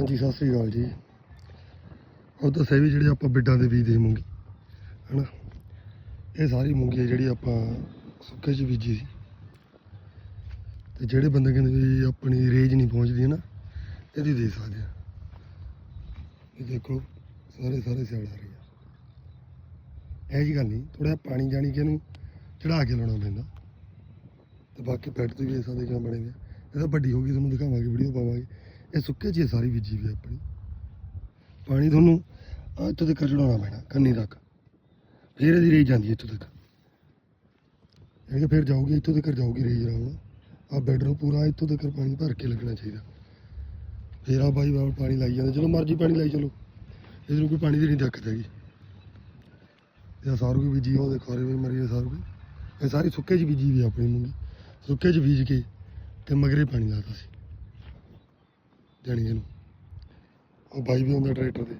ਹਾਂਜੀ, ਸਤਿ ਸ੍ਰੀ ਅਕਾਲ ਜੀ। ਉਹ ਦੱਸਿਆ ਵੀ ਜਿਹੜੇ ਆਪਾਂ ਬਿੱਡਾਂ ਦੇ ਬੀਜ ਦੇ ਮੂੰਗੀ, ਹਨਾ? ਇਹ ਸਾਰੀ ਮੂੰਗੀ ਜਿਹੜੀ ਆਪਾਂ ਸੁੱਕੇ 'ਚ ਬੀਜੀ ਸੀ। ਤੇ ਜਿਹੜੇ ਬੰਦੇ ਕਹਿੰਦੇ ਵੀ ਆਪਣੀ ਰੇਜ ਨਹੀਂ ਪਹੁੰਚਦੀ ਹੈ ਨਾ ਇਹਦੀ ਦੇ ਸਕਦੇ ਆ। ਇਹ ਦੇਖੋ, ਸਾਰੇ ਸਾਰੇ ਸਿਆਲ ਆ ਰਹੇ ਆ। ਇਹ ਜੀ ਗੱਲ ਨਹੀਂ ਥੋੜਾ ਪਾਣੀ ਜਾਣੀ ਕਿ ਇਹਨੂੰ ਚੜਾ ਕੇ ਲਾਉਣਾ ਪੈਂਦਾ। ਤੇ ਬਾਕੀ ਬੈੱਡ ਤੇ ਵੀ ਇਸ ਦੇ ਕਿਵੇਂ ਬਣੇ ਹੋਏ ਇਹ ਤਾਂ ਵੱਡੀ ਹੋ ਗਈ, ਤੁਹਾਨੂੰ ਦਿਖਾਵਾਂਗੇ, ਵੀਡੀਓ ਪਾਵਾਂਗੇ। ਇਹ ਸੁੱਕੇ 'ਚ ਹੀ ਸਾਰੀ ਬੀਜੀ ਵੀ ਆਪਣੀ। ਪਾਣੀ ਤੁਹਾਨੂੰ ਆਹ ਇੱਥੋਂ ਤੱਕ ਚੜਾਉਣਾ ਪੈਣਾ, ਕੰਨੀ ਤੱਕ। ਫਿਰ ਇਹਦੀ ਰੇਜ ਜਾਂਦੀ ਇੱਥੋਂ ਤੱਕ। ਇਹ ਫਿਰ ਜਾਊਗੀ, ਇੱਥੋਂ ਤੱਕ ਜਾਊਗੀ ਰੇਜ ਆਰਾਮ ਆ ਬੈੱਡ ਨੂੰ ਪੂਰਾ ਇੱਥੋਂ ਤੱਕ ਪਾਣੀ ਭਰ ਕੇ ਲੱਗਣਾ ਚਾਹੀਦਾ। ਫਿਰ ਆ ਬਾਈ ਬਾਬਾ ਪਾਣੀ ਲਾਈ ਜਾਂਦੇ। ਚਲੋ ਮਰਜ਼ੀ ਪਾਣੀ ਲਾਈ ਚਲੋ। ਇਸ ਨੂੰ ਕੋਈ ਪਾਣੀ ਦੀ ਨਹੀਂ ਦਿੱਕਤ ਹੈਗੀ। ਇਹ ਸਾਰੂ ਵੀ ਬੀਜੀ ਉਹ ਦੇਖੋ ਰੇ ਮਰੀ ਆ ਸਾਰੂ ਵੀ। ਇਹ ਸਾਰੀ ਸੁੱਕੇ 'ਚ ਬੀਜੀ ਵੀ ਆਪਣੀ ਮੂੰਗੀ। ਸੁੱਕੇ 'ਚ ਬੀਜ ਕੇ ਤੇ ਮਗਰੇ ਪਾਣੀ ਲਾਤਾ ਸੀ। ਜਾਣੀ ਇਹਨੂੰ। ਉਹ ਬਾਈ ਵੀ ਹੁੰਦਾ ਟਰੈਕਟਰ ਤੇ।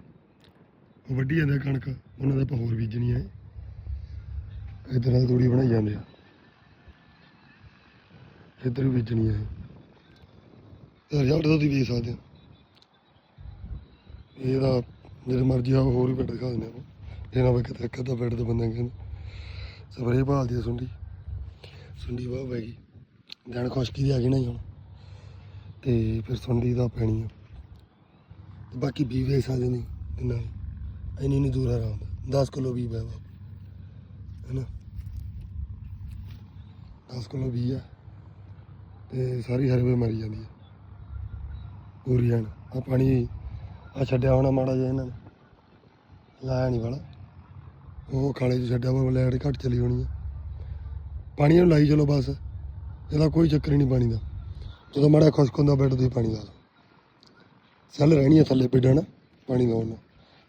ਉਹ ਵੱਢੀ ਜਾਂਦੇ ਆ ਕਣਕ, ਉਹਨਾਂ ਦਾ ਆਪਾਂ ਹੋਰ ਬੀਜਣੀ ਹੈ ਇਧਰ ਨਾਲ ਤੂੜੀ ਬਣਾਈ ਜਾਂਦੇ ਆ। ਇੱਧਰ ਵੀ ਬੀਜਣੀ ਹੈ ਇਹ ਰਿਜ਼ਲਟ ਤਾਂ ਤੁਸੀਂ ਵੇਖ ਸਕਦੇ ਹੋ ਇਹਦਾ ਜਿਹੜੇ ਮਰਜ਼ੀ ਆ ਹੋਰ ਵੀ ਪਿੰਡ ਦਿਖਾ ਦਿੰਦੇ ਆਪਾਂ। ਇਹ ਨਾ ਵੇ ਕਿਤੇ ਇੱਕ ਅੱਧਾ ਪਿੰਡ ਦੇ ਬੰਦੇ ਕਹਿੰਦੇ। ਸਪਰੇ ਭਾਲਦੀ ਆ ਸੁੰਡੀ। ਸੁੰਡੀ ਵਾਹ ਪੈ ਗਈ। ਦਿਨ ਖੁਸ਼ਕੀ ਦੀ ਆ ਗਈ ਨਾ ਜੀ ਹੁਣ। ਤੇ ਫਿਰ ਸੁੰਡੀ ਦਾ ਪੈਣੀ ਆ। ਤੇ ਬਾਕੀ ਵੀ ਵੇਚ ਸਕਦੇ ਨਹੀਂ ਇੰਨਾ ਇੰਨੀ ਨਹੀਂ ਦੂਰ ਆ ਰਹਾ ਹੁੰਦਾ 10 ਕਿਲੋ ਵੀ ਬੈ ਬਾਪ ਹੈਨਾ? 10 ਕਿਲੋ ਵੀ ਆ। ਤੇ ਸਾਰੀ ਹਰਵੇ ਮਰੀ ਜਾਂਦੀ ਆ। ਪੂਰੀ ਐਨ। ਆ ਪਾਣੀ ਆ ਛੱਡਿਆ ਹੋਣਾ ਮਾੜਾ ਜਿਹਾ ਇਹਨਾਂ ਨੇ। ਲਾਇਆ ਨਹੀਂ ਵਾਲਾ। ਉਹ ਖਾਲੇ 'ਚ ਛੱਡਿਆ ਵਾ ਲੈਟ ਘੱਟ ਚਲੀ ਹੋਣੀ ਆ। ਪਾਣੀ ਨੂੰ ਲਾਈ ਚਲੋ ਬਸ। ਇਹਦਾ ਕੋਈ ਚੱਕਰ ਹੀ ਨਹੀਂ ਪਾਣੀ ਦਾ। ਜਦੋਂ ਮਾੜਾ ਖੁਸ਼ਕ ਹੁੰਦਾ ਬੈੱਡ ਤੁਸੀਂ ਪਾਣੀ ਲਾ ਦਿਓ ਸੈੱਲ ਰਹਿਣੀ ਆ ਥੱਲੇ ਪਿੱਡਣ ਪਾਣੀ ਲਾਉਣ ਨਾਲ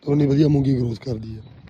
ਤਾਂ ਉਨੀ ਵਧੀਆ ਮੂੰਗੀ ਗਰੋਥ ਕਰਦੀ ਹੈ